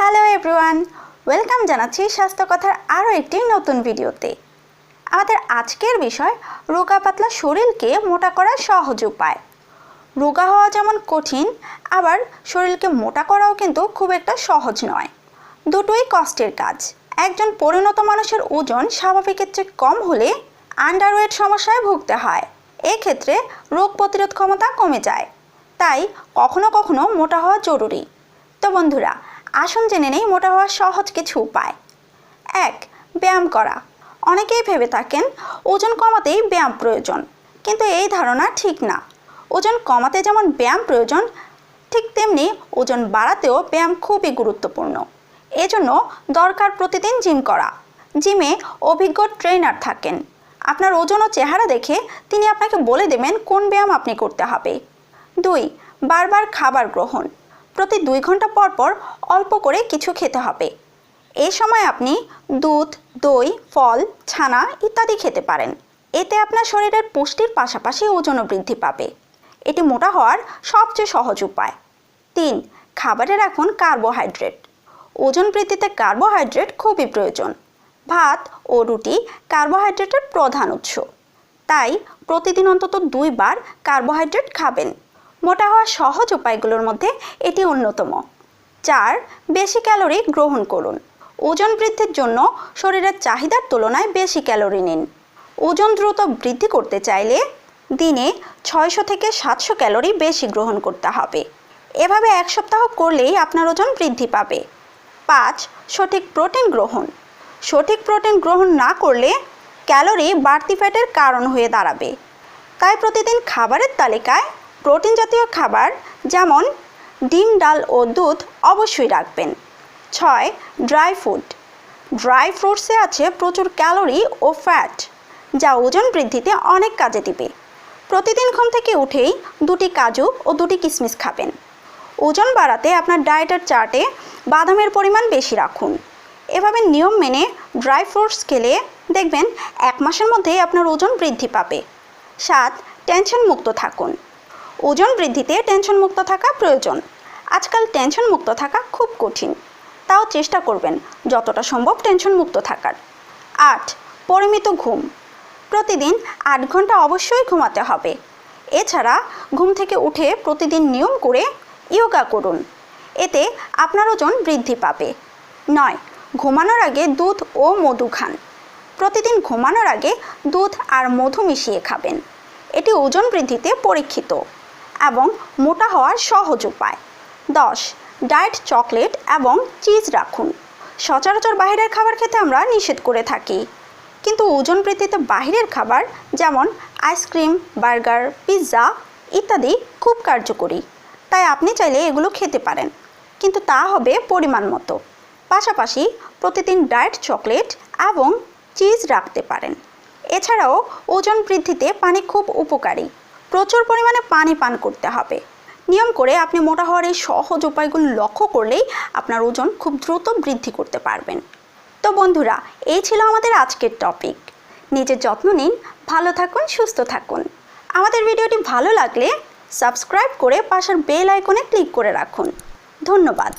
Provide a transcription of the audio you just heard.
Hello everyone welcome জানাচ্ছি স্বাস্থ্য কথার আরও একটি নতুন ভিডিওতে। আমাদের আজকের বিষয়, রোগা পাতলা শরীরকে মোটা করার সহজ উপায়। রোগা হওয়া যেমন কঠিন, আবার শরীরকে মোটা করাও কিন্তু খুব একটা সহজ নয়। দুটোই কষ্টের কাজ। একজন পরিণত মানুষের ওজন স্বাভাবিকের চেয়ে কম হলে আন্ডারওয়েট সমস্যায় ভুগতে হয়। এক্ষেত্রে রোগ প্রতিরোধ ক্ষমতা কমে যায়। তাই কখনো কখনো মোটা হওয়া জরুরি। তো বন্ধুরা আসুন জেনে নেই মোটা হওয়ার সহজ কিছু উপায়। এক, ব্যায়াম করা। অনেকেই ভেবে থাকেন ওজন কমাতেই ব্যায়াম প্রয়োজন, কিন্তু এই ধারণা ঠিক না। ওজন কমাতে যেমন ব্যায়াম প্রয়োজন, ঠিক তেমনি ওজন বাড়াতেও ব্যায়াম খুবই গুরুত্বপূর্ণ। এজন্য দরকার প্রতিদিন জিম করা। জিমে অভিজ্ঞ ট্রেনার থাকেন। আপনার ওজন ও চেহারা দেখে তিনি আপনাকে বলে দেবেন কোন ব্যায়াম আপনি করতে হবে। দুই, বারবার খাবার গ্রহণ। প্রতি দুই ঘণ্টা পর পর অল্প করে কিছু খেতে হবে। এ সময় আপনি দুধ, দই, ফল, ছানা ইত্যাদি খেতে পারেন। এতে আপনার শরীরের পুষ্টির পাশাপাশি ওজনও বৃদ্ধি পাবে। এটি মোটা হওয়ার সবচেয়ে সহজ উপায়। তিন, খাবারে রাখুন কার্বোহাইড্রেট। ওজন বৃদ্ধিতে কার্বোহাইড্রেট খুবই প্রয়োজন। ভাত ও রুটি কার্বোহাইড্রেটের প্রধান উৎস। তাই প্রতিদিন অন্তত দুইবার কার্বোহাইড্রেট খাবেন। মোটা হওয়ার সহজ উপায়গুলোর মধ্যে এটি অন্যতম। চার, বেশি ক্যালোরি গ্রহণ করুন। ওজন বৃদ্ধির জন্য শরীরের চাহিদার তুলনায় বেশি ক্যালোরি নিন। ওজন দ্রুত বৃদ্ধি করতে চাইলে দিনে ছয়শো থেকে সাতশো ক্যালোরি বেশি গ্রহণ করতে হবে। এভাবে এক সপ্তাহ করলেই আপনার ওজন বৃদ্ধি পাবে। পাঁচ, সঠিক প্রোটিন গ্রহণ। সঠিক প্রোটিন গ্রহণ না করলে ক্যালোরি বাড়তি ফ্যাটের কারণ হয়ে দাঁড়াবে। তাই প্রতিদিন খাবারের তালিকায় প্রোটিন জাতীয় খাবার যেমন ডিম, ডাল ও দুধ অবশ্যই রাখবেন। ছয়, ড্রাই ফুড ড্রাই ফ্রুটসে আছে প্রচুর ক্যালোরি ও ফ্যাট, যা ওজন বৃদ্ধিতে অনেক কাজে দিবে। প্রতিদিন ঘুম থেকে উঠেই দুটি কাজু ও দুটি কিশমিশ খাবেন। ওজন বাড়াতে আপনার ডায়েটের চার্টে বাদামের পরিমাণ বেশি রাখুন। এভাবে নিয়ম মেনে ড্রাই ফ্রুটস খেলে দেখবেন এক মাসের মধ্যেই আপনার ওজন বৃদ্ধি পাবে। সাত টেনশন মুক্ত থাকুন। ওজন বৃদ্ধিতে টেনশন মুক্ত থাকা প্রয়োজন। আজকাল টেনশন মুক্ত থাকা খুব কঠিন। তাও চেষ্টা করবেন যতটা সম্ভব টেনশন মুক্ত থাকার। আট, পরিমিত ঘুম। প্রতিদিন আট ঘণ্টা অবশ্যই ঘুমাতে হবে। এছাড়া ঘুম থেকে উঠে প্রতিদিন নিয়ম করে ইয়োগা করুন। এতে আপনার ওজন বৃদ্ধি পাবে। নয়, ঘুমানোর আগে দুধ ও মধু খান। প্রতিদিন ঘুমানোর আগে দুধ আর মধু মিশিয়ে খাবেন। এটি ওজন বৃদ্ধিতে পরীক্ষিত। এবং মোটা হওয়ার সহজ উপায়। দশ, ডায়েট চকলেট এবং চিজ রাখুন। সচরাচর বাইরের খাবার খেতে আমরা নিষেধ করে থাকি। কিন্তু ওজন বৃদ্ধিতে বাইরের খাবার যেমন আইসক্রিম, বার্গার, পিৎজা ইত্যাদি খুব কার্যকরী। তাই আপনি চাইলে এগুলো খেতে পারেন। কিন্তু তা হবে পরিমাণ মতো। পাশাপাশি প্রতিদিন ডায়েট চকলেট এবং চিজ রাখতে পারেন। এছাড়াও ওজন বৃদ্ধিতে পানি খুব উপকারী। প্রচুর পরিমাণে পানি পান করতে হবে। নিয়ম করে আপনি মোটা হওয়ার এই সহজ উপায়গুলো লক্ষ্য করলেই আপনার ওজন খুব দ্রুত বৃদ্ধি করতে পারবেন। তো বন্ধুরা, এই ছিল আমাদের আজকের টপিক নিজের যত্ন নিন, ভালো থাকুন, সুস্থ থাকুন। আমাদের ভিডিওটি ভালো লাগলে সাবস্ক্রাইব করে পাশের বেল আইকনে ক্লিক করে রাখুন। ধন্যবাদ।